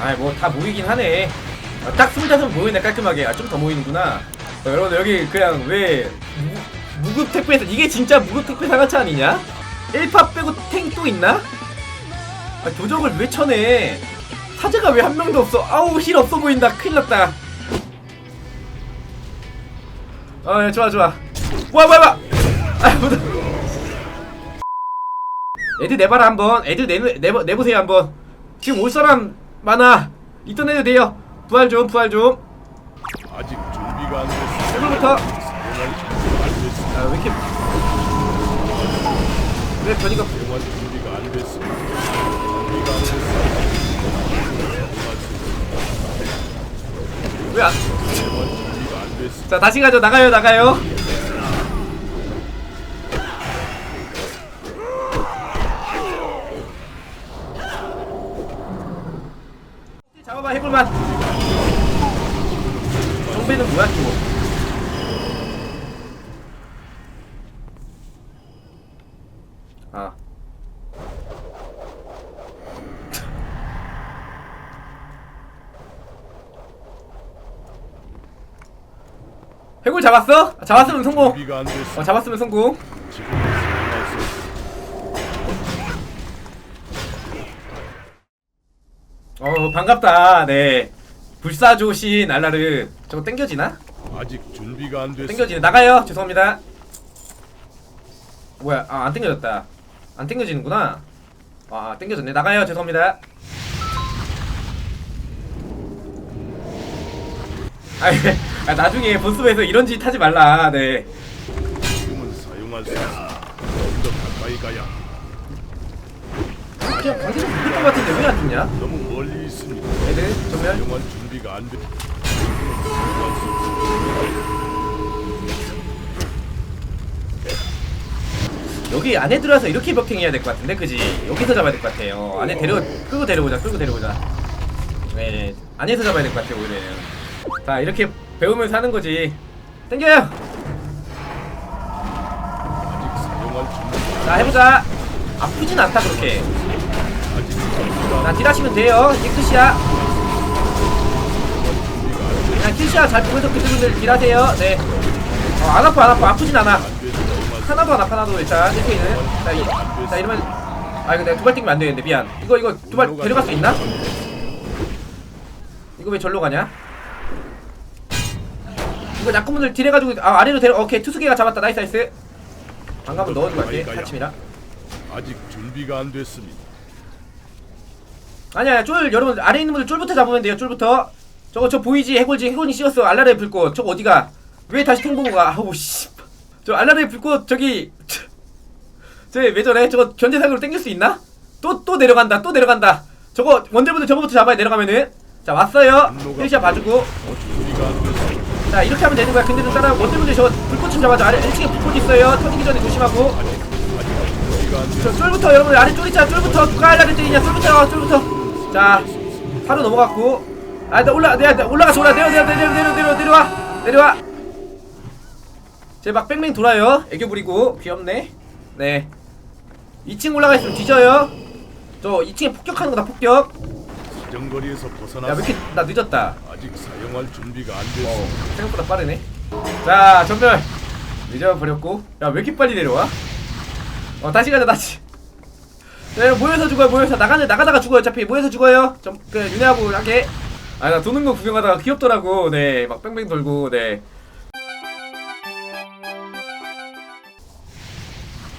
아이 뭐 다 모이긴 하네. 아, 딱 스물다섯 모이네 깔끔하게. 아 좀 더 모이는구나. 어, 여러분 여기 그냥 왜 무, 무급 택배에서 이게 진짜 무급 택배 상하차 아니냐? 1파 빼고 탱 또 있나? 아, 도적을 왜 쳐내? 사제가 왜 한 명도 없어? 아우 힐 없어 보인다. 큰일 났다. 어 예, 좋아 좋아. 뭐야 뭐야 뭐야 아 뭐다 애들 내봐라 한번. 애들 내, 내보, 내보세요 한번. 지금 올 사람 많아 있던 애들 돼요 부활 좀 부활 좀 아직 준비가 안 됐습니다. 오늘부터. 아왜 이렇게 왜 변이가 사용할 준비가 안 됐습니다. 준비가 안 됐습니다. 왜안 준비가 안 됐습니다. 자 다시 가죠 나가요 나가요 잡아봐 해볼만 정배는 뭐야 또 아. 해골 잡았어? 아, 잡았으면 성공. 준비가 안 됐습니다. 어, 잡았으면 성공. 지금. 어, 반갑다. 네. 불사조신 알라르. 저거 땡겨지나? 아직 준비가 안 됐습니다. 땡겨지네. 나가요. 죄송합니다. 뭐야? 아, 안 땡겨졌다. 안 땡겨지는구나. 아, 땡겨졌네. 나가요. 죄송합니다. 아, 아 나중에 본수에서 이런 짓 하지 말라. 네. 지금은 사용할 수 없습니다. 좀더 가까이 가야 그냥 관계 좀 부릴 것 같은데 왜 안 죽냐? 너무 멀리 있습니다. 애들 전멸. 사용할 준비가 안 돼. 여기 안에 들어와서 이렇게 벽행해야 될 것 같은데 그지? 여기서 잡아야 될 것 같아요 안에 데려 끌고 데려오자 끌고 데려오자 네 안에서 잡아야 될 것 같아요 오늘은 자 이렇게 배우면서 하는 거지. 땡겨요! 아직 자 해보자. 아프진 않다 그렇게. 아직 자 딜하시면 돼요. 이제 끝이야. 준비가 안 됐- 그냥 킬시야. 잘 보면서 그분들 딜하세요. 네안 아파 안 아파. 아프진 않아. 안 됐- 사용할 수 하나도 안 아파 하나도 일단. 1페이는. 자, 이, 자 이러면 아 이거 내가 두발 땡기면 안 되겠는데. 미안. 이거 이거 두 발 데려갈 수 있나? 이거 왜 절로 가냐? 이거 약구분들 딜해가지고 아 아래로 데려 오케이 투수개가 잡았다. 나이스 나이스. 방감을 넣어주고 갈게 사침이라 아직 준비가 안 됐습니다. 아니야 쫄 여러분 아래 있는 분들 쫄부터 잡으면 돼요 쫄부터. 저거 저 보이지? 해골지 해골이 씌웠어. 알라르의 불꽃. 저거 어디가? 왜 다시 통보고 가? 아우 씨저 알라르의 불꽃 저기 저왜 저래? 저거 견제상으로 땡길 수 있나? 또또 내려간다 또 내려간다. 저거 원딜분들 저거부터 잡아야 내려가면은. 자 왔어요. 힐샷 봐주고. 어, 준비가 안 됐습니다. 자 이렇게 하면 되는 거야. 근데 좀 따라 원딜분들 저 불꽃 좀 잡아줘. 아래 1층에 불꽃 있어요. 터지기 전에 조심하고. 저. 쫄부터 여러분들 아래 쫄 있잖아. 쫄부터 누가 알라를 때리냐. 쫄부터 쫄부터. 자 바로 넘어갔고. 아 나 올라 내가 내가 올라가서 올라. 내려 내려 내려 내려 내려 내려와. 내려와. 제막 뺑뺑 돌아요. 애교 부리고. 귀엽네. 네. 2층 올라가 있으면 뒤져요. 저 2층에 폭격하는 거다 폭격 사정거리에서 야왜 벗어났습니다. 이렇게 나 늦었다. 아직 사용할 준비가 안 어 됐습니다. 생각보다 빠르네. 자 전멸 늦어버렸고. 야 왜 이렇게 빨리 내려와? 어 다시 가자 다시. 네 모여서 죽어요 모여서. 나가는 나가다가 죽어요 어차피. 모여서 죽어요. 좀그 윤회하고 하게. 아나 도는 거 구경하다가 귀엽더라고. 네막 뺑뺑 돌고 네.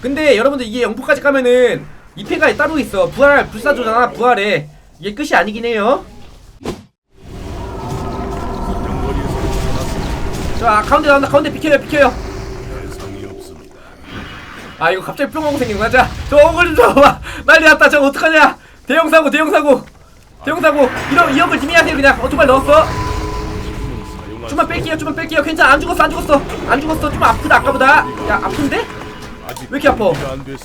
근데 여러분들 이게 영포까지 가면은 2패가 따로 있어. 부활 불사조잖아 부활에 이게 끝이 아니긴 해요. 자 가운데 나온다 가운데 비켜요 비켜요. 아 이거 갑자기 뿅 하고 생긴 거야? 자저 어글 좀 줘봐 난리 났다. 저거 어떡하냐? 대형 사고 대형 사고. 대형 사고. 이런 이 형을 dim이하세요 그냥. 어두발 넣었어. 좀만 수 뺄게요 좀만 뺄게요. 괜찮아 안 죽었어 안 죽었어. 안 죽었어. 좀 아프다 아까보다. 야 아픈데? 왜 이렇게 아파?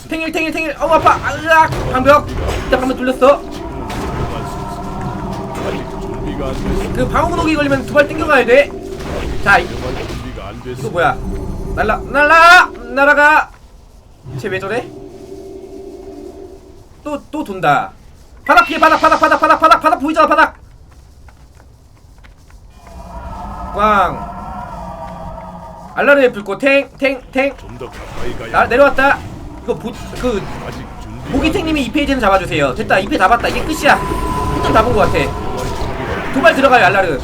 탱일 탱일 탱일. 어우 아파. 아, 으악. 방벽. 일단 방벽 돌렸어 준비가 안 됐습니다. 그 방어구독이 걸리면 두 발 땡겨가야 돼 자 이- 준비가 안 이거. 뭐야? 날라 날라! 날아가! 쟤 왜 저래? 또 또 돈다. 바닥 피해 바닥 바닥 바닥 바닥 바닥 바닥 보이잖아 바닥! 꽝! 알라르의 불꽃 탱탱탱! 좀 더 가까이 가야 나 내려왔다. 이거 보, 그 아직 준비 모기탱님이 2페이지는 잡아주세요. 됐다. 2페이지 잡았다. 이게 끝이야. 끝좀 잡은 것 같아 도발 들어가요 알라르.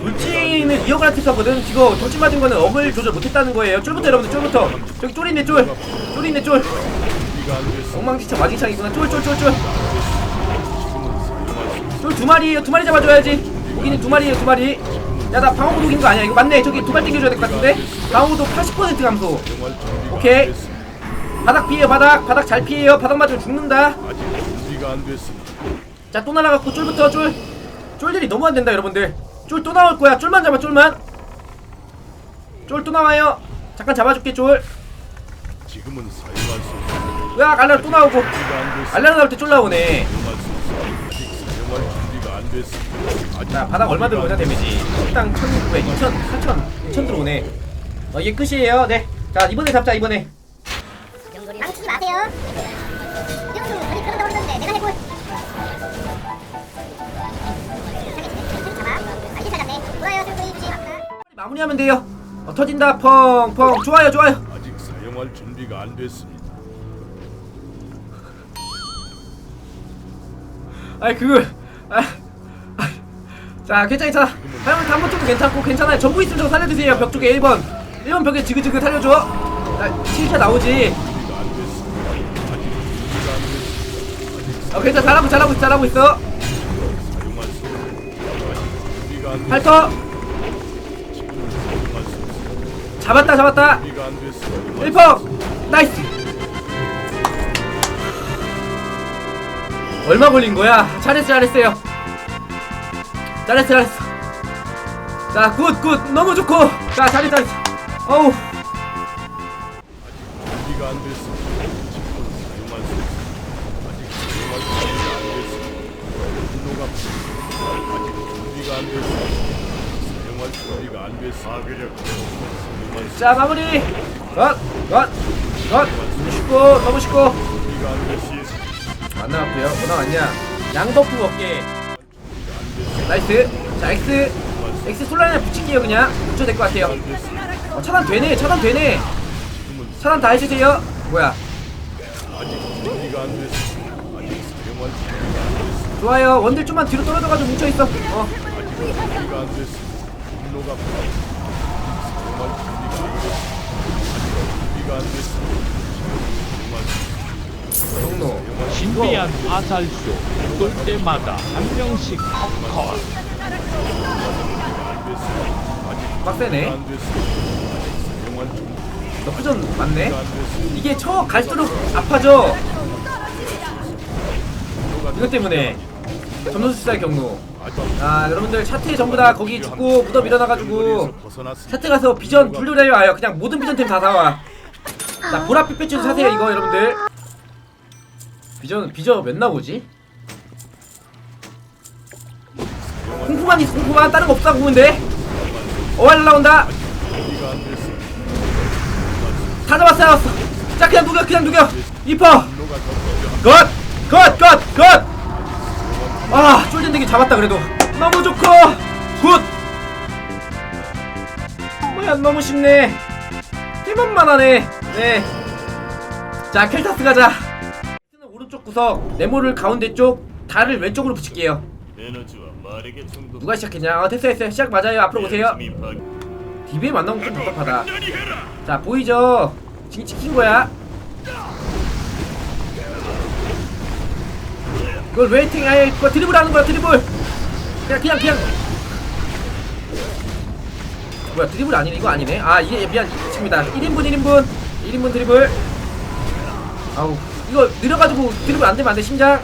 돌진은 이어가라 팁하거든. 지금 돌진 맞은 거는 어글 조절 못했다는 거예요. 쫄부터 여러분들 쫄부터. 저기 쫄있네 쫄. 쫄있네 쫄. 준비가 안 됐어 엉망진창 쫄쫄 쫄쫄. 지금은 사용할 수쫄두 마리에요. 두 마리 잡아줘야지. 모기는 두 마리에요 두 마리. 야 나 방어구 녹인 거 아니야? 이거 맞네. 저기 도발 땡겨줘야 될 것 같은데? 방어구도 80% 감소. 오케이. 바닥 피해요 바닥. 바닥 잘 피해요. 바닥 맞으면 죽는다 자 또 날아갔고 쫄부터 쫄. 쫄들이 너무 안 된다 여러분들. 쫄 또 나올 거야. 쫄만 잡아 쫄만. 쫄 또 나와요. 잠깐 잡아줄게 쫄. 지금은 사용할 수 없어. 으악 알라르 또 나오고. 알라르 나올 때 쫄 나오네. 자 바닥 얼마 들어오냐 데미지. 일당 1900, 2000, 4000, 2000 들어오네. 어 이게 끝이에요. 네자 이번에 잡자 이번에. 망치지 마세요. 마무리하면 돼요. 어, 터진다. 펑펑. 좋아요 좋아요. 아직 사용할 준비가 안 됐습니다. 아이 그거 아, 아, 자 괜찮아 괜찮아 다음은 단번 쪽도 괜찮고 괜찮아요. 전부 있으면 좀 살려주세요. 벽 쪽에 1번. 1번 벽에 지그지그 살려줘. 아 7차 나오지. 준비가 안 됐습니다 아직 준비가 안 됐습니다 어 괜찮아. 잘하고 잘하고 있어 잘하고 있어. 사용할 수 없어 아직 준비가 안 됐습니다 8터 잡았다 잡았다. 준비가 안 됐어 1퍼. 나이스. 얼마 걸린 거야? 잘했어 잘했어요. 잘했어 잘했어. 자굿굿. 너무 좋고. 자 잘했어 잘했어. 어우. 아직 준비가 안 됐습 사용할 준비가 안수자 마무리. 너무 쉽고 너무 쉽고. 준비가 안 됐습니다 안 나왔고요. 뭐 나왔냐? 양버프 어깨. 나이스. 자 X. X 솔라인에 붙일게요 그냥. 붙여도 될 것 같아요. 어, 차단 되네 차단 되네. 차단 다 해주세요. 뭐야? 아직 준비가 안 됐습니다 아직 사용할 준비가 안 됐습니다 좋아요. 원딜 좀만 뒤로 떨어져가지고 뭉쳐있어. 어. 아직 준비가 안 됐습 분노가 아직 사용할 준비가 안 됐습니다 아직 준비가 안 됐습니다 지금은 사용할 수 경로 신비한 화살쇼 쏠 때마다 한 명씩 컷컷 빡세네. 준비가 너프전 맞네? 이게 쳐 갈수록 아파져. 이것 때문에 점수수사의 경로 아 여러분들 차트에 전부 다 거기 죽고 무덤 일어나가지고. 차트 가서 비전 분류를 와요 그냥 모든 비전템 다 사와 자 보라빛 배치도 사세요 이거 여러분들 비전 비전 몇 나오지? 공포만 있어 공포만 다른 거 없다 보면 돼 어활 나온다 다 잡았어 잡았어 자 그냥 누겨 그냥 누겨 이퍼 굿! 굿! 굿! 굿! 아 쫄전되기 잡았다 그래도. 너무 좋고. 굿! 뭐야 너무 쉽네. 힘만만 하네. 네자 켈타스 가자. 오른쪽 구석 네모를 가운데 쪽 달을 왼쪽으로 붙일게요. 누가 시작했냐? 어 됐어 됐어 시작 맞아요. 앞으로 오세요. DB에 만나면 좀 답답하다. 자 보이죠? 지금 찍힌 거야 그걸 웨이팅 아예 그거 드리블 하는 거야 드리블. 그냥 그냥 그냥. 뭐야 드리블 아니네 이거 아니네. 아 이게 미안 있습니다. 1인분 1인분. 1인분 드리블. 아우 이거 느려가지고 드리블 안되면 안돼 심장.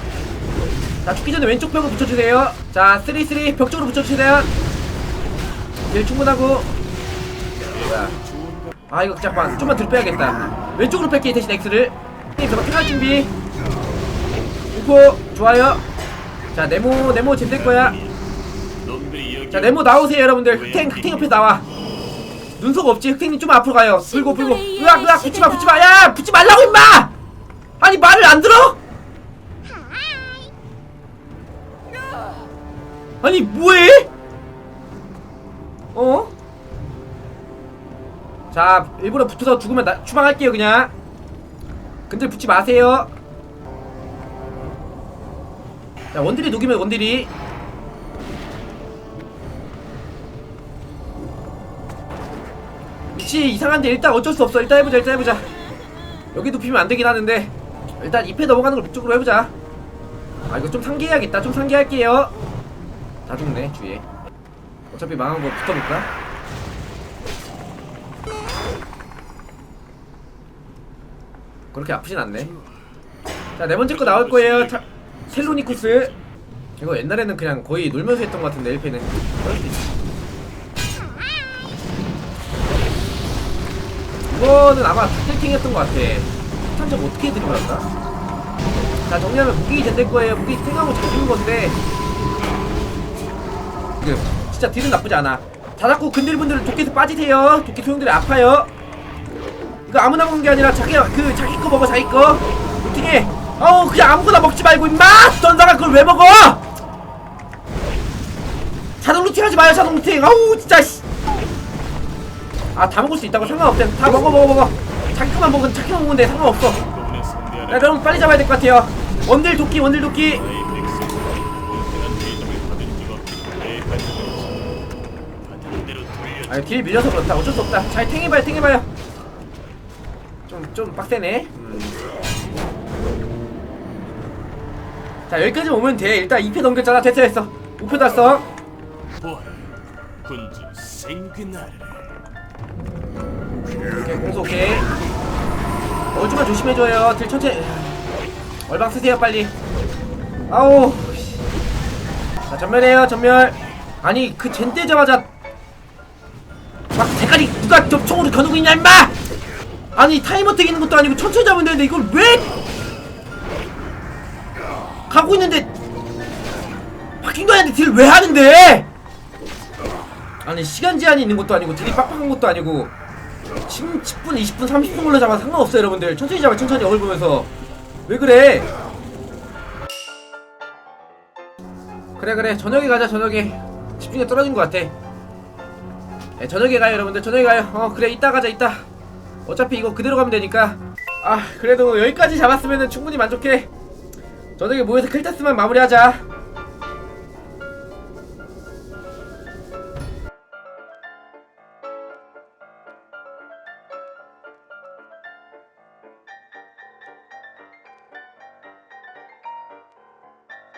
자 죽기 전에 왼쪽 벽을 붙여주세요. 자3-3벽 쪽으로 붙여주세요. 일 충분하고. 뭐야. 아 이거 잠깐만 좀만 뒤로 빼야겠다. 왼쪽으로 뺄게 대신 X를. 형님 저거 퇴할 준비 좋고 좋아요. 자 네모 네모 집 될 거야. 자 네모 나오세요 여러분들. 흑탱 흑탱 옆에 나와. 눈썹 없지? 흑탱님 좀 앞으로 가요. 불고 불고. 으악 으악 붙지마 붙지마. 야 붙지 말라고 임마! 아니 말을 안 들어? 아니 뭐해? 어? 자 일부러 붙어서 죽으면 나, 추방할게요 그냥. 근데 붙지 마세요. 자 원딜이 녹이면 원딜이. 위치 이상한데 일단 어쩔 수 없어. 일단 해보자 일단 해보자. 여기 눕히면 안 되긴 하는데. 일단 2패 넘어가는 걸 목적으로 해보자. 아 이거 좀 상기해야겠다. 좀 상기할게요. 다 죽네 주위에. 어차피 망한 거 붙어볼까? 그렇게 아프진 않네. 자 네 번째 거 나올 거예요. 타, 텔로니쿠스 이거 옛날에는 그냥 거의 놀면서 했던 것 같은데 1패는. 그럴 수 있어 이거는 아마 스태킹했던 것 같아. 탄적 어떻게 들어갈까? 자 정리하면 무기 된될 거예요. 무기 탱하고 잘 주는 건데. 지금 진짜 딜은 나쁘지 않아. 자 자꾸 근딜분들은 도끼에서 빠지세요. 도끼 소용들이 아파요. 이거 아무나 먹는 게 아니라 자기 그 자기 거 먹어 자기 거. 루팅해 어우 그냥 아무거나 먹지 말고 임마! 전사가 그걸 왜 먹어? 자동 루팅 하지 마요 자동 루팅. 아우 진짜 씨. 아다 먹을 수 있다고 상관없대. 다 먹어 먹어 먹어. 자기 것만 먹으면 자기 만 먹으면 돼. 상관없어. 야 그럼 빨리 잡아야 될 것 같아요. 원딜 도끼 원딜 도끼. 아니 딜 밀려서 그렇다. 어쩔 수 없다. 잘 탱해봐요 탱해봐요. 좀 좀 빡세네 자 여기까지 오면 돼. 일단 2패 넘겼잖아. 됐어 됐어. 목표 달성 보라 군주 생귀나를 오케이 공수 오케이. 어주만 조심해줘요. 딜 천천히. 얼방 쓰세요 빨리. 아우 씨. 자 전멸해요 전멸. 아니 그 젠되자마자 막 대가리 누가 겹총으로 겨누고 있냐 임마! 아니 타이머 뜨기는 것도 아니고 천천히 잡으면 되는데 이걸 왜 가고 있는데 바뀐 거 아닌데 딜 왜 하는데? 아니 시간 제한이 있는 것도 아니고 딜이 빡빡한 것도 아니고 10, 10분, 20분, 30분 걸려 잡아 상관없어요 여러분들. 천천히 잡아 천천히 얼굴 보면서. 왜 그래? 그래 그래. 저녁에 가자 저녁에. 집중력 떨어진 것 같아. 네, 저녁에 가요 여러분들. 저녁에 가요. 어 그래. 이따 가자 이따. 어차피 이거 그대로 가면 되니까. 아 그래도 여기까지 잡았으면 충분히 만족해 저녁에 모여서 클테스만 마무리하자